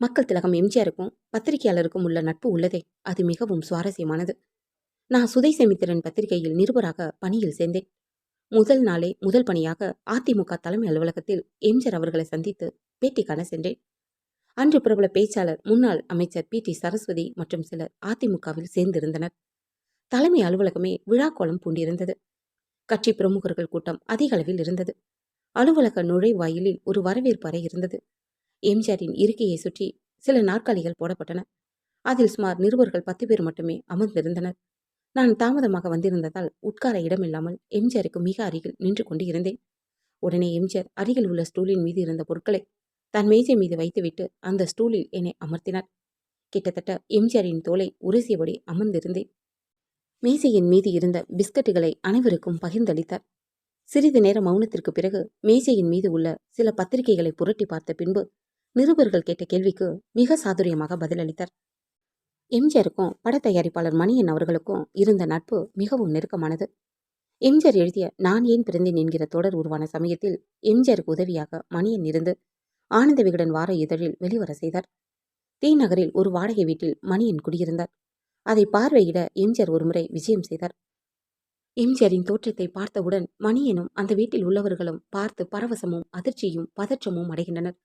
மக்கள் திலகம் எம்ஜிஆருக்கும் பத்திரிகையாளருக்கும் உள்ள நட்பு உள்ளதே அது மிகவும் சுவாரஸ்யமானது. நான் சுதை செமித்திரன் பத்திரிகையில் நிருபராக பணியில் சேர்ந்தேன். முதல் நாளே முதல் பணியாக அதிமுக தலைமை அலுவலகத்தில் எம்ஜிஆர் அவர்களை சந்தித்து பேட்டி காண சென்றேன். அன்று பிரபல பேச்சாளர் முன்னாள் அமைச்சர் பி டி சரஸ்வதி மற்றும் சிலர் அதிமுகவில் சேர்ந்திருந்தனர். தலைமை அலுவலகமே விழாக்கோலம் பூண்டிருந்தது. கட்சி பிரமுகர்கள் கூட்டம் அதிக அளவில் இருந்தது. அலுவலக நுழைவாயிலில் ஒரு வரவேற்பு அறை இருந்தது. எம்ஜிஆரின் இருக்கையை சுற்றி சில நாற்காலிகள் போடப்பட்டன. அதில் சுமார் நிருபர்கள் பத்து பேர் மட்டுமே அமர்ந்திருந்தனர். நான் தாமதமாக வந்திருந்ததால் உட்கார இடமில்லாமல் எம்ஜிஆருக்கு மிக அருகில் நின்று கொண்டு இருந்தேன் உடனே எம்ஜிஆர் அருகில் உள்ள ஸ்டூலின் மீது இருந்த பொருட்களை தன் மேஜை மீது வைத்துவிட்டு அந்த ஸ்டூலில் என்னை அமர்த்தினார். கிட்டத்தட்ட எம்ஜிஆரின் தோலை உரசியபடி அமர்ந்திருந்தேன். மேசையின் மீது இருந்த பிஸ்கட்டுகளை அனைவருக்கும் பகிர்ந்தளித்தார். சிறிது நேர மௌனத்திற்கு பிறகு மேசையின் மீது உள்ள சில பத்திரிகைகளை புரட்டி பார்த்த பின்பு நிருபர்கள் கேட்ட கேள்விக்கு மிக சாதுரியமாக பதிலளித்தார். எம்ஜிஆருக்கும் படத்தயாரிப்பாளர் மணியன் அவர்களுக்கும் இருந்த நட்பு மிகவும் நெருக்கமானது. எம்ஜிஆர் எழுதிய நான் ஏன் பிறந்தேன் என்கிற தொடர் உருவான சமயத்தில் எம்ஜிஆருக்கு உதவியாக மணியன் இருந்து ஆனந்த விகடன் வார இதழில் வெளிவர செய்தார். தீ நகரில் ஒரு வாடகை வீட்டில் மணியன் குடியிருந்தார். அதை பார்வையிட எம்ஜிஆர் ஒருமுறை விஜயம் செய்தார். எம்ஜிஆரின் தோற்றத்தை பார்த்தவுடன் மணியனும் அந்த வீட்டில் உள்ளவர்களும் பார்த்து பரவசமும் அதிர்ச்சியும் பதற்றமும் அடைகின்றனர்.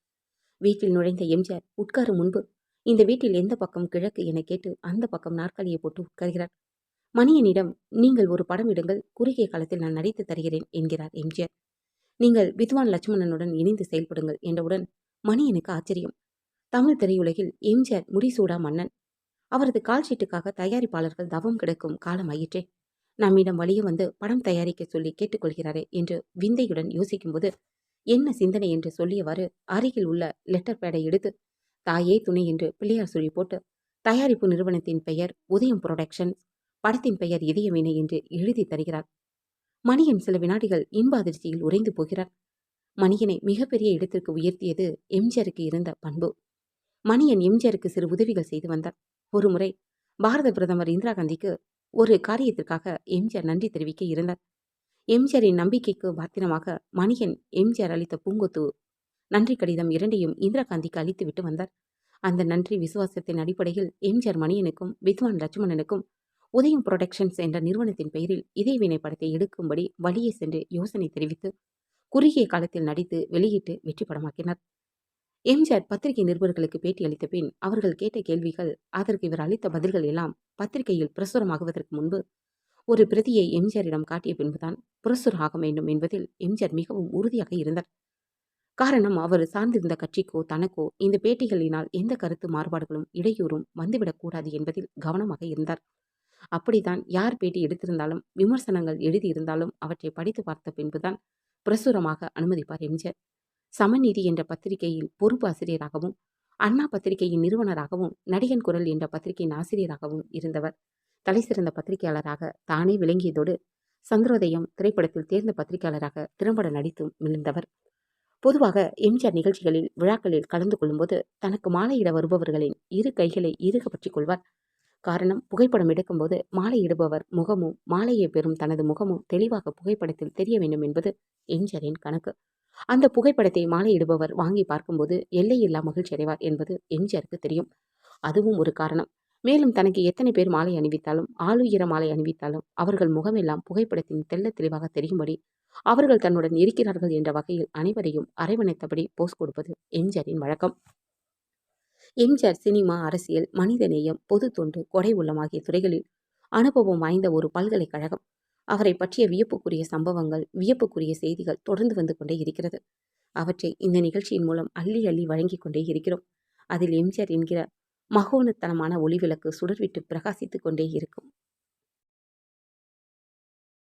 வீட்டில் நுழைந்த எம்ஜிஆர் உட்காரும் முன்பு இந்த வீட்டில் எந்த பக்கம் கிழக்கு என கேட்டு அந்த பக்கம் நாற்காலியை போட்டு உட்கார்கிறார். மணியனிடம் நீங்கள் ஒரு படம் இடுங்கள் குறுகிய காலத்தில் நான் நடித்து தருகிறேன் என்கிறார் எம்ஜிஆர். நீங்கள் வித்வான் லட்சுமணனுடன் இணைந்து செயல்படுங்கள் என்றவுடன் மணியனுக்கு ஆச்சரியம். தமிழ் திரையுலகில் எம்ஜிஆர் முடிசூடா மன்னன். அவரது கால்ஷீட்டுக்காக தயாரிப்பாளர்கள் தவம் கிடக்கும் காலம் ஆயிற்றே. நம்மிடம் வழியே வந்து படம் தயாரிக்க சொல்லி கேட்டுக்கொள்கிறாரே என்று விந்தையுடன் யோசிக்கும்போது என்ன சிந்தனை என்று சொல்லியவாறு அருகில் உள்ள லெட்டர் பேடை எடுத்து தாயே துணை என்று பிள்ளையார் சொல்லி போட்டு தயாரிப்பு நிறுவனத்தின் பெயர் உதயம் புரொடக்ஷன்ஸ் படத்தின் பெயர் இதயமீனை என்று எழுதி தருகிறார். மணியன் சில வினாடிகள் இன்ப அதிர்ச்சியில் உறைந்து போகிறார். மணியனை மிகப்பெரிய இடத்திற்கு உயர்த்தியது எம்ஜிஆருக்கு இருந்த பண்பு. மணியன் எம்ஜிஆருக்கு சிறு உதவிகள் செய்து வந்தார். ஒருமுறை பாரத பிரதமர் இந்திரா காந்திக்கு ஒரு காரியத்திற்காக எம்ஜிஆர் நன்றி தெரிவிக்க இருந்தார். எம்ஜிஆரின் நம்பிக்கைக்கு பாத்திரமாக மணியன் எம்ஜிஆர் அளித்த பூங்கொத்து. நன்றி கடிதம் இரண்டையும் இந்திரா காந்திக்கு அளித்துவிட்டு வந்தார். அந்த நன்றி விசுவாசத்தின் அடிப்படையில் எம்ஜிஆர் மணியனுக்கும் வித்வான் லட்சுமணனுக்கும் உதயம் புரொடக்ஷன்ஸ் என்ற நிறுவனத்தின் பெயரில் இதயவினை படத்தை எடுக்கும்படி வழியே சென்று யோசனை தெரிவித்து குறுகிய காலத்தில் நடித்து வெளியிட்டு வெற்றி படமாக்கினார். எம்ஜிஆர் பத்திரிகை நிருபர்களுக்கு பேட்டி அளித்த பின் அவர்கள் கேட்ட கேள்விகள் அதற்கு இவர் அளித்த பதில்கள் எல்லாம் பத்திரிகையில் பிரசுரமாகுவதற்கு முன்பு ஒரு பிரதியை எம்ஜிஆரிடம் காட்டிய பின்புதான் பிரசுரம் ஆக வேண்டும் என்பதில் எம்ஜிஆர் மிகவும் உறுதியாக இருந்தார். காரணம் அவர் சார்ந்திருந்த கட்சிக்கோ தனக்கோ இந்த பேட்டிகளினால் எந்த கருத்து மாறுபாடுகளும் இடையூறும் வந்துவிடக்கூடாது என்பதில் கவனமாக இருந்தார். அப்படித்தான் யார் பேட்டி எடுத்திருந்தாலும் விமர்சனங்கள் எழுதியிருந்தாலும் அவற்றை படித்து பார்த்த பின்புதான் பிரசுரமாக அனுமதிப்பார் எம்ஜிஆர். சமநீதி என்ற பத்திரிகையில் பொறுப்பு ஆசிரியராகவும் அண்ணா பத்திரிகையின் நிறுவனராகவும் நடிகன் குரல் என்ற பத்திரிகையின் ஆசிரியராகவும் இருந்தவர். தலைசிறந்த பத்திரிகையாளராக தானே விளங்கியதோடு சந்திரோதயம் திரைப்படத்தில் தேர்ந்த பத்திரிகையாளராக திறம்பட நடித்தும் மிளிர்ந்தவர் பொதுவாக எம்ஜிஆர் நிகழ்ச்சிகளில் விழாக்களில் கலந்து கொள்ளும்போது தனக்கு மாலையிட வருபவர்களின் இரு கைகளை இறுக கொள்வார். காரணம் புகைப்படம் எடுக்கும்போது மாலையிடுபவர் முகமும் மாலையை பெறும் தனது முகமும் தெளிவாக புகைப்படத்தில் தெரிய வேண்டும் என்பது எம்ஜிஆரின் கணக்கு. அந்த புகைப்படத்தை மாலையிடுபவர் வாங்கி பார்க்கும்போது எல்லையில்லா மகிழ்ச்சி அடைவார் என்பது எம்ஜிஆருக்கு தெரியும். அதுவும் ஒரு காரணம். மேலும் தனக்கு எத்தனை பேர் மாலை அணிவித்தாலும் ஆளுயர மாலை அணிவித்தாலும் அவர்கள் முகமெல்லாம் புகைப்படத்தின் தெள்ள தெளிவாக தெரியும்படி அவர்கள் தன்னுடன் இருக்கிறார்கள் என்ற வகையில் அனைவரையும் அரவணைத்தபடி போஸ் கொடுப்பது எம்ஜிஆரின் வழக்கம். எம்ஜிஆர் சினிமா அரசியல் மனிதநேயம் பொது தொண்டு கொடை உள்ளம் ஆகிய துறைகளில் அனுபவம் வாய்ந்த ஒரு பல்கலைக்கழகம். அவரை பற்றிய வியப்புக்குரிய சம்பவங்கள் வியப்புக்குரிய செய்திகள் தொடர்ந்து வந்து கொண்டே இருக்கிறது. அவற்றை இந்த நிகழ்ச்சியின் மூலம் அள்ளி அள்ளி வழங்கிக் கொண்டே இருக்கிறோம். அதில் எம்ஜிஆர் என்கிற மகோனத்தனமான ஒளிவிளக்கு சுடர்விட்டு பிரகாசித்துக் கொண்டே இருக்கும்.